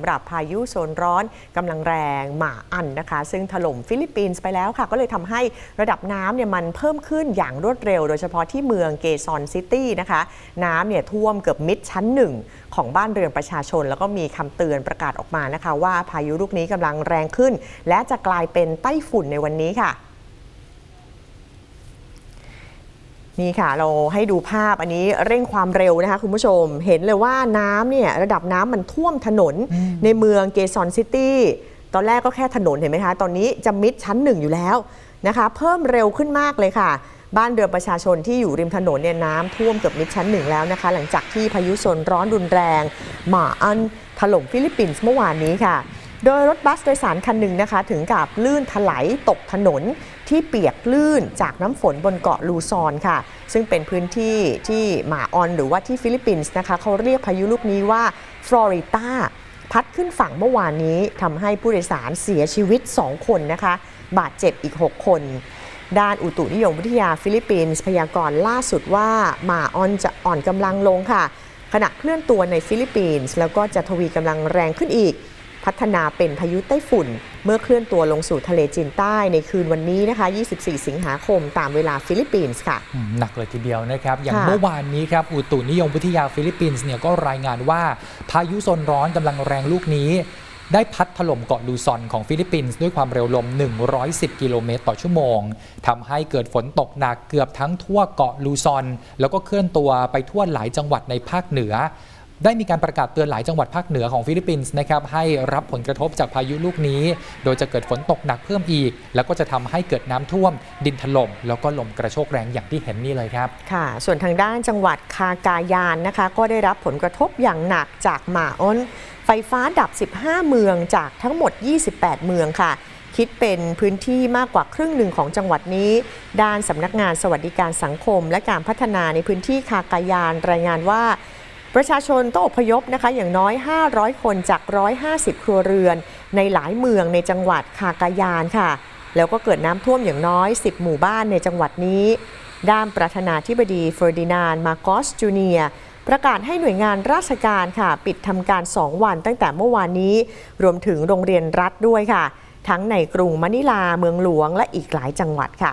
สำหรับพายุโซนร้อนกำลังแรงหมาอันนะคะ ซึ่งถล่มฟิลิปปินส์ไปแล้วค่ะ ก็เลยทำให้ระดับน้ำเนี่ยมันเพิ่มขึ้นอย่างรวดเร็ว โดยเฉพาะที่เมืองเกซอนซิตี้นะคะน้ำเนี่ยท่วมเกือบมิดชั้นหนึ่งของบ้านเรือนประชาชน แล้วก็มีคำเตือนประกาศออกมานะคะ ว่าพายุลูกนี้กำลังแรงขึ้น และจะกลายเป็นไต้ฝุ่นในวันนี้ค่ะ นี่ค่ะเราให้ดูภาพอันนี้เร่งความเร็วนะคะคุณผู้ชม เห็นเลยว่าน้ำเนี่ยระดับน้ำมันท่วมถนนในเมืองเกซอนซิตี้ตอนแรกก็แค่ถนนเห็นไหมคะ ตอนนี้จะมิดชั้นหนึ่งอยู่แล้วนะคะเพิ่มเร็วขึ้นมากเลยค่ะ บ้านเรือนประชาชนที่อยู่ริมถนนเนี่ยน้ำท่วมเกือบมิดชั้นหนึ่งแล้วนะคะ หลังจากที่พายุโซนร้อนรุนแรงหมาอันถล่มฟิลิปปินส์เมื่อวานนี้ค่ะ โดยรถบัสโดยสารคันหนึ่งนะคะ ถึงกับลื่นถลายตกถนนที่เปียกลื่นจากน้ำฝนบนเกาะลูซอนค่ะ ซึ่งเป็นพื้นที่ที่หมาออนหรือว่าที่ฟิลิปปินส์นะคะเขาเรียกพายุลูกนี้ว่าฟลอริดาพัดขึ้นฝั่งเมื่อวานนี้ทำให้ผู้โดยสารเสียชีวิต 2 คนนะคะ บาดเจ็บอีก 6 คน ด้านอุตุนิยมวิทยาฟิลิปปินส์พยากรณ์ล่าสุดว่าหมาออนจะอ่อนกำลังลงค่ะ ขณะเคลื่อนตัวในฟิลิปปินส์แล้วก็จะทวีกำลังแรงขึ้นอีก พัฒนาเป็นพายุไต้ฝุ่น เมื่อเคลื่อนตัวลงสู่ทะเลจีนใต้ในคืนวันนี้นะคะ 24 สิงหาคมตามเวลาฟิลิปปินส์ค่ะอืมหนักเลยทีเดียวนะครับ อย่างค่ะเมื่อวานนี้ครับ อุตุนิยมวิทยาฟิลิปปินส์เนี่ยก็รายงานว่าพายุโซนร้อนกำลังแรงลูกนี้ได้พัดถล่มเกาะลูซอนของฟิลิปปินส์ด้วยความเร็วลม 110 กิโลเมตรต่อชั่วโมงทำให้เกิดฝนตกหนักเกือบทั้งทั่วเกาะลูซอน แล้วก็เคลื่อนตัวไปทั่วหลายจังหวัดในภาคเหนือ ได้มีการประกาศเตือนหลายจังหวัดภาคเหนือของฟิลิปปินส์นะครับให้รับผลกระทบจากพายุลูกนี้ โดยจะเกิดฝนตกหนักเพิ่มอีก แล้วก็จะทำให้เกิดน้ำท่วม ดินถล่มแล้วก็ลมกระโชกแรงอย่างที่เห็นนี่เลยครับค่ะ ส่วนทางด้านจังหวัดคากายานนะคะ ก็ได้รับผลกระทบอย่างหนักจากหมาอ้น ไฟฟ้าดับ 15 เมืองจากทั้งหมด 28 เมืองค่ะคิดเป็นพื้นที่มากกว่าครึ่งหนึ่งของจังหวัดนี้ ด้านสำนักงานสวัสดิการสังคม และการพัฒนาในพื้นที่คากายานรายงานว่า ประชาชนต้องอพยพนะคะอย่างน้อย 500 คนจาก 150 ครัวเรือน ในหลายเมืองในจังหวัดคากายานค่ะ แล้วก็เกิดน้ำท่วมอย่างน้อย 10 หมู่บ้านในจังหวัดนี้ ด้านประธานาธิบดีเฟอร์ดินานมาโกสจูเนียประกาศให้หน่วยงานราชการค่ะ ปิดทำการ 2 วันตั้งแต่เมื่อวานนี้ รวมถึงโรงเรียนรัฐด้วยค่ะ ทั้งในกรุงมะนิลาเมืองหลวงและอีกหลายจังหวัดค่ะ